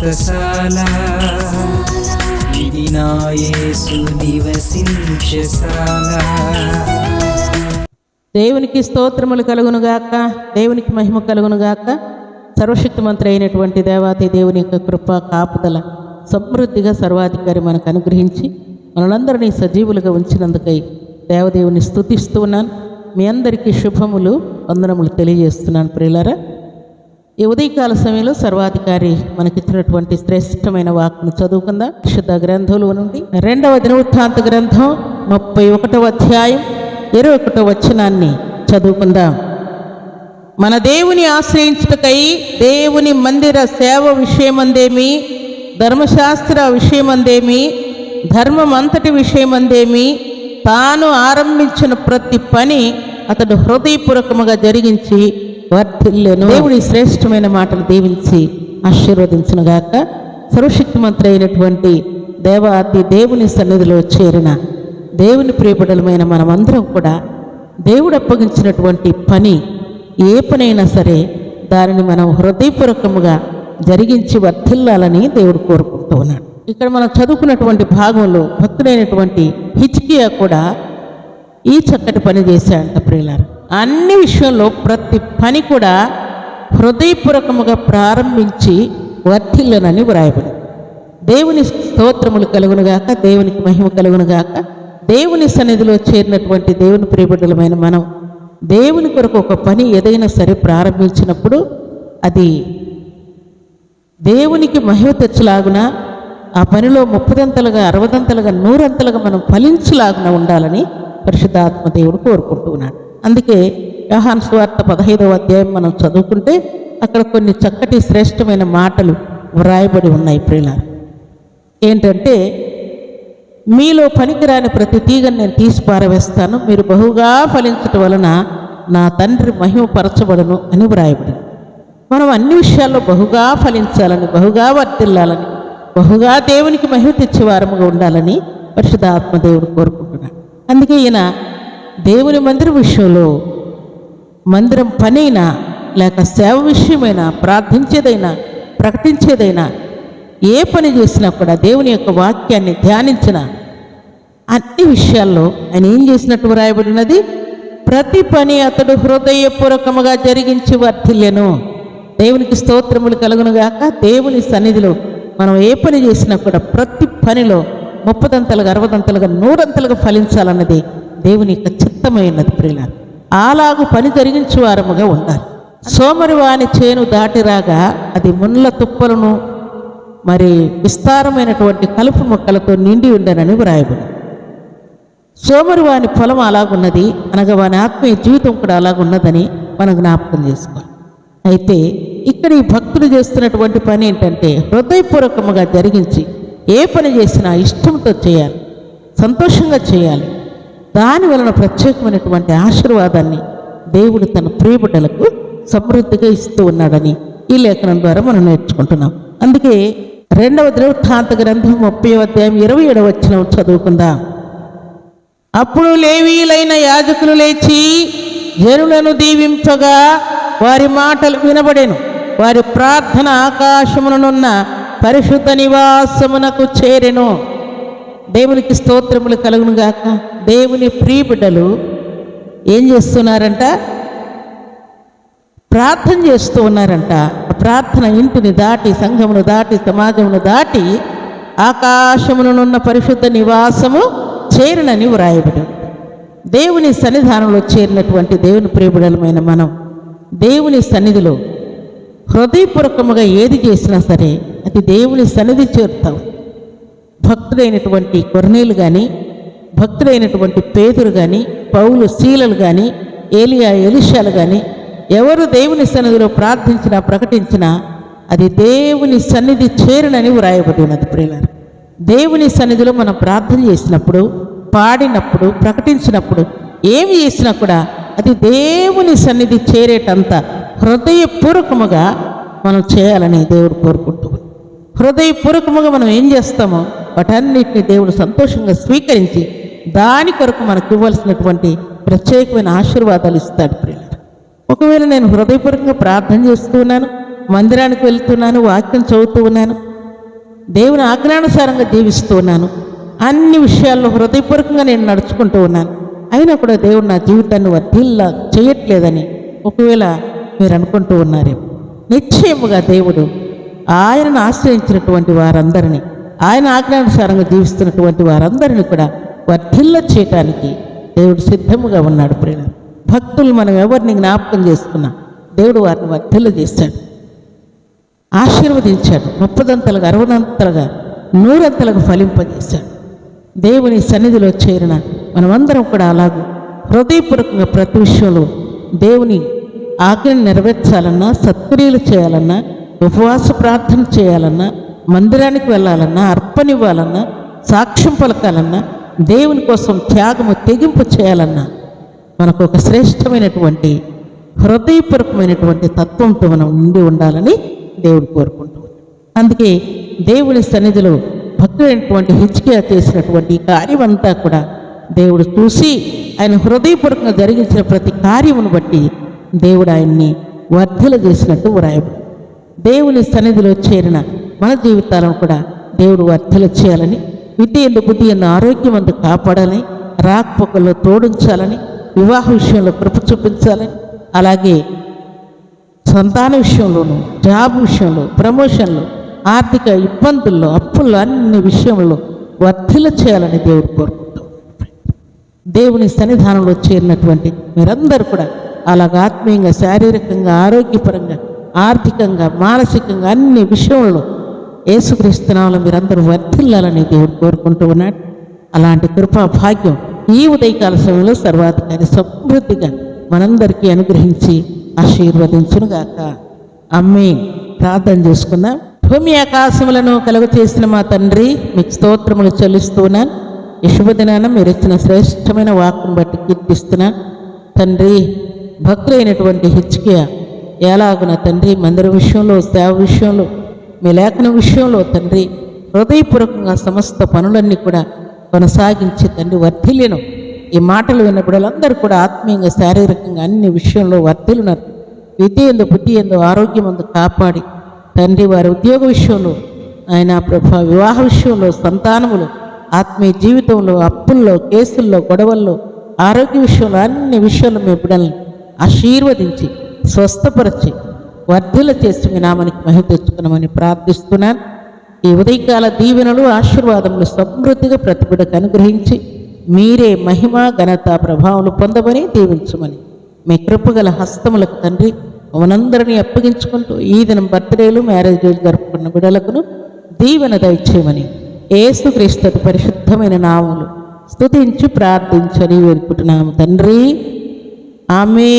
వ్రతశాల ఇది నా నివసించశాల దేవునికి స్తోత్రములు కలుగునుగాక దేవునికి మహిమ కలుగునుగాక సర్వశక్తిమంత్రి అయినటువంటి దేవాతి దేవుని యొక్క కృప కాపుదల సమృద్ధిగా సర్వాధికారి మనకు అనుగ్రహించి మనలందరినీ సజీవులుగా ఉంచినందుకై దేవదేవుని స్థుతిస్తూ ఉన్నాను. మీ అందరికీ శుభములు వందనములు తెలియజేస్తున్నాను ప్రియులారా. ఈ ఉదయకాల సమయంలో సర్వాధికారి మనకిచ్చినటువంటి శ్రేష్టమైన వాక్ను చదువుకుందాం. శుద్ధ గ్రంథంలో నుండి రెండవ దినవృత్తాంత గ్రంథం ముప్పై ఒకటవ అధ్యాయం ఇరవై ఒకటో వచనాన్ని చదువుకుందాం. మన దేవుని ఆశ్రయించుటకై దేవుని మందిర సేవ విషయమందేమి? ధర్మశాస్త్ర విషయమందేమి? ధర్మం అంతటి విషయమందేమి? తాను ఆరంభించిన ప్రతి పని అతడు హృదయపూర్వకముగా జరిగించి వర్ధిల్లెను. దేవుడి శ్రేష్టమైన మాటలు దీవించి ఆశీర్వదించునుగాక సర్వశక్తిమంత్రి అయినటువంటి దేవాతి దేవుని సన్నిధిలో చేరిన దేవుని ప్రియపడలమైన మనమందరం కూడా దేవుడు అప్పగించినటువంటి పని ఏ పనైనా సరే దానిని మనం హృదయపూర్వకముగా జరిగించి వర్ధిల్లాలని దేవుడు కోరుకుంటూ ఉన్నాడు. ఇక్కడ మనం చదువుకున్నటువంటి భాగంలో భక్తుడైనటువంటి హిచ్కియా కూడా ఈ చక్కటి పని చేశాడంట ప్రియులారు. అన్ని విషయంలో ప్రతి పని కూడా హృదయపూర్వకముగా ప్రారంభించి వర్ధిల్లనని వ్రాయబడి దేవుని స్తోత్రములు కలుగునుగాక దేవునికి మహిమ కలుగునుగాక దేవుని సన్నిధిలో చేరినటువంటి దేవుని ప్రియబిడ్డలమైన మనం దేవుని కొరకు ఒక పని ఏదైనా సరే ప్రారంభించినప్పుడు అది దేవునికి మహిమ తెచ్చలాగున ఆ పనిలో ముప్పదంతలుగా అరవదంతలుగా నూరంతలుగా మనం ఫలించలాగున ఉండాలని పరిశుద్ధాత్మ దేవుడు కోరుకుంటూ ఉన్నాడు అందుకే యోహాన్ సువార్త పదహైదవ అధ్యాయం మనం చదువుకుంటే అక్కడ కొన్ని చక్కటి శ్రేష్టమైన మాటలు వ్రాయబడి ఉన్నాయి ప్రియులారు. ఏంటంటే మీలో పనికిరాని ప్రతి తీగను నేను తీసి పారవేస్తాను మీరు బహుగా ఫలించటం వలన నా తండ్రి మహిమపరచబడను అని వ్రాయబడి. మనం అన్ని విషయాల్లో బహుగా ఫలించాలని బహుగా వర్తిల్లాలని బహుగా దేవునికి మహిమ తెచ్చేవారముగా ఉండాలని పరిశుద్ధాత్మ దేవుడు కోరుకుంటున్నాడు. అందుకే ఈయన దేవుని మందిరం విషయంలో మందిరం పనైనా లేక సేవ విషయమైనా ప్రార్థించేదైనా ప్రకటించేదైనా ఏ పని చేసినా కూడా దేవుని యొక్క వాక్యాన్ని ధ్యానించిన అన్ని విషయాల్లో ఆయన ఏం చేసినట్టు వ్రాయబడినది ప్రతి పని అతడు హృదయపూర్వకముగా జరిగించి వర్ధిల్లెను. దేవునికి స్తోత్రములు కలుగునుగాక. దేవుని సన్నిధిలో మనం ఏ పని చేసినా కూడా ప్రతి పనిలో ముప్పదంతలుగా అరవదంతలుగా నూరంతలుగా ఫలించాలన్నది దేవుని యొక్క చిత్తమైనది ప్రియుల అలాగు పని జరిగించే వారముగా ఉండాలి. సోమరి వాని చేను దాటిరాగా అది ముళ్ళ తుప్పలను మరి విస్తారమైనటువంటి కలుపు మొక్కలతో నిండి ఉండనని వ్రాయబడి సోమరి వాని పొలం అలాగున్నది అనగా వాని ఆత్మీయ జీవితం కూడా అలాగున్నదని మనం జ్ఞాపకం చేసుకోవాలి. అయితే ఇక్కడ ఈ భక్తులు చేస్తున్నటువంటి పని ఏంటంటే హృదయపూర్వకముగా జరిగించి ఏ పని చేసినా ఇష్టంతో చేయాలి సంతోషంగా చేయాలి దాని వలన ప్రత్యేకమైనటువంటి ఆశీర్వాదాన్ని దేవుడు తన ప్రియబిడ్డలకు సమృద్ధిగా ఇస్తూ ఉన్నాడని ఈ లేఖనం ద్వారా మనం నేర్చుకుంటున్నాం. అందుకే రెండవ ద్రవృత్తాంత గ్రంథం ముప్పై అధ్యాయం ఇరవై ఏడవ వచ్చిన చదువుకుందాం. అప్పుడు లేవీలైన యాజకులు లేచి జనులను దీవించగా వారి మాటలు వినబడెను. వారి ప్రార్థన ఆకాశముననున్న పరిశుద్ధ నివాసమునకు చేరెను. దేవునికి స్తోత్రములు కలుగునుగాక. దేవుని ప్రియబిడ్డలు ఏం చేస్తున్నారంట? ప్రార్థన చేస్తూ ఉన్నారంట. ప్రార్థన ఇంటిని దాటి సంఘమును దాటి సమాజమును దాటి ఆకాశమునున్న పరిశుద్ధ నివాసము చేరినని వ్రాయబడి. దేవుని సన్నిధానంలో చేరినటువంటి దేవుని ప్రియబిడలమైన మనం దేవుని సన్నిధిలో హృదయపూర్వకముగా ఏది చేసినా సరే అది దేవుని సన్నిధి చేరుతాం. భక్తుడైనటువంటి కొర్నేలు కానీ భక్తులైనటువంటి పేదరు కానీ పౌలు శీలలు కానీ ఏలియా ఎలిషాలు కానీ ఎవరు దేవుని సన్నిధిలో ప్రార్థించినా ప్రకటించినా అది దేవుని సన్నిధి చేరునని వ్రాయబడి ఉన్నది ప్రియులారు. దేవుని సన్నిధిలో మనం ప్రార్థన చేసినప్పుడు పాడినప్పుడు ప్రకటించినప్పుడు ఏమి చేసినా కూడా అది దేవుని సన్నిధి చేరేటంత హృదయపూర్వకముగా మనం చేయాలని దేవుడు కోరుకుంటూ హృదయపూర్వకముగా మనం ఏం చేస్తామో వాటన్నిటిని దేవుడు సంతోషంగా స్వీకరించి దాని కొరకు మనకు ఇవ్వాల్సినటువంటి ప్రత్యేకమైన ఆశీర్వాదాలు ఇస్తాడు ప్రియులారు. ఒకవేళ నేను హృదయపూర్వకంగా ప్రార్థన చేస్తూ ఉన్నాను మందిరానికి వెళ్తున్నాను వాక్యం చదువుతూ ఉన్నాను దేవుని ఆజ్ఞానుసారంగా జీవిస్తూ ఉన్నాను అన్ని విషయాల్లో హృదయపూర్వకంగా నేను నడుచుకుంటూ ఉన్నాను అయినా కూడా దేవుడు నా జీవితాన్ని వర్ధిల్లా చేయట్లేదని ఒకవేళ మీరు అనుకుంటూ ఉన్నారేమో. నిశ్చయముగా దేవుడు ఆయనను ఆశ్రయించినటువంటి వారందరినీ ఆయన ఆజ్ఞానుసారంగా జీవిస్తున్నటువంటి వారందరినీ కూడా వర్ధిల్ల చేయటానికి దేవుడు సిద్ధముగా ఉన్నాడు ప్రేమ భక్తులు మనం ఎవరిని జ్ఞాపకం చేసుకున్నా దేవుడు వారిని వర్ధిల్ల చేశాడు ఆశీర్వదించాడు. ముప్పదంతలుగా అరవదంతలుగా నూరంతలకు ఫలింపజేశాడు. దేవుని సన్నిధిలో చేరిన మనమందరం కూడా అలాగూ హృదయపూర్వకంగా ప్రతి విషయంలో దేవుని ఆజ్ఞను నెరవేర్చాలన్నా సత్క్రియలు చేయాలన్నా ఉపవాస ప్రార్థన చేయాలన్నా మందిరానికి వెళ్ళాలన్నా అర్పణివ్వాలన్నా సాక్ష్యం పలకాలన్నా దేవుని కోసం త్యాగము తెగింపు చేయాలన్నా మనకు ఒక శ్రేష్టమైనటువంటి హృదయపూర్వకమైనటువంటి తత్వంతో మనం ఉండి ఉండాలని దేవుడు కోరుకుంటూ అందుకే దేవుని సన్నిధిలో భక్తుడైనటువంటి హిచ్కియా చేసినటువంటి కార్యం అంతా కూడా దేవుడు చూసి ఆయన హృదయపూర్వకంగా జరిగించిన ప్రతి కార్యమును బట్టి దేవుడు ఆయన్ని వర్ధల చేసినట్టు వ్రాయబడు దేవుని సన్నిధిలో చేరిన మన జీవితాలను కూడా దేవుడు వర్ధల చేయాలని విద్య ఎందు బుద్ధి ఆరోగ్యం అందు కాపాడాలని రాకపోకల్లో తోడించాలని వివాహ విషయంలో కృప చూపించాలని అలాగే సంతాన విషయంలోనూ జాబ్ విషయంలో ప్రమోషన్లు ఆర్థిక ఇబ్బందుల్లో అప్పుల్లో అన్ని విషయంలో వర్ధిల చేయాలని దేవుడు కోరుకుంటాం. దేవుని సన్నిధానంలో చేరినటువంటి మీరందరూ కూడా అలాగ ఆత్మీయంగా శారీరకంగా ఆరోగ్యపరంగా ఆర్థికంగా మానసికంగా అన్ని విషయంలో యేసుక్రీస్తునాలో మీరందరూ వర్ధిల్లాలని దేవుడు కోరుకుంటూ ఉన్నాడు. అలాంటి కృపా భాగ్యం ఈ ఉదయకాల సమయంలో సర్వాధికారి సమృద్ధిగా మనందరికీ అనుగ్రహించి ఆశీర్వదించునుగాక. అమ్మే ప్రార్థన చేసుకుందాం. భూమి ఆకాశములను కలుగ చేసిన మా తండ్రి మీకు స్తోత్రములు చెల్లిస్తున్నాను ఈ శుభదినాన మీరు ఇచ్చిన శ్రేష్టమైన వాక్కును బట్టి కీర్తిస్తున్నాను. తండ్రి భక్తులైనటువంటి హిచ్కియా ఎలాగున తండ్రి మందిర విషయంలో సేవ విషయంలో మీ లేఖన విషయంలో తండ్రి హృదయపూర్వకంగా సమస్త పనులన్నీ కూడా కొనసాగించి తండ్రి వర్ధిల్యను ఈ మాటలు విన్నప్పుడు అందరూ కూడా ఆత్మీయంగా శారీరకంగా అన్ని విషయంలో వర్ధిలున్నారు విద్య ఎందు బుద్ధి ఎందు ఆరోగ్యం ఎందు కాపాడి తండ్రి వారి ఉద్యోగ విషయంలో ఆయన ప్రభ వివాహ విషయంలో సంతానములు ఆత్మీయ జీవితంలో అప్పుల్లో కేసుల్లో గొడవల్లో ఆరోగ్య విషయంలో అన్ని విషయాల్లో మీ బిడ్డల్ని ఆశీర్వదించి స్వస్థపరిచి వర్ధిల చేసి మీ నామానికి మహిమ తెచ్చుకున్నామని ప్రార్థిస్తున్నాను. ఈ ఉదయకాల దీవెనలు ఆశీర్వాదములు సమృద్ధిగా ప్రతి అనుగ్రహించి మీరే మహిమ ఘనత ప్రభావాలు పొందమని దీవించమని మీ కృపగల హస్తములకు తండ్రి మనందరినీ అప్పగించుకుంటూ ఈ దినం బర్త్డేలు మ్యారేజ్ డేలు జరుపుకున్న బిడలకును దీవెన దయచేయమని ఏసుక్రీస్తు పరిశుద్ధమైన నామములు స్తుతించి ప్రార్థించని వేడుకుంటున్నాము తండ్రి. ఆమె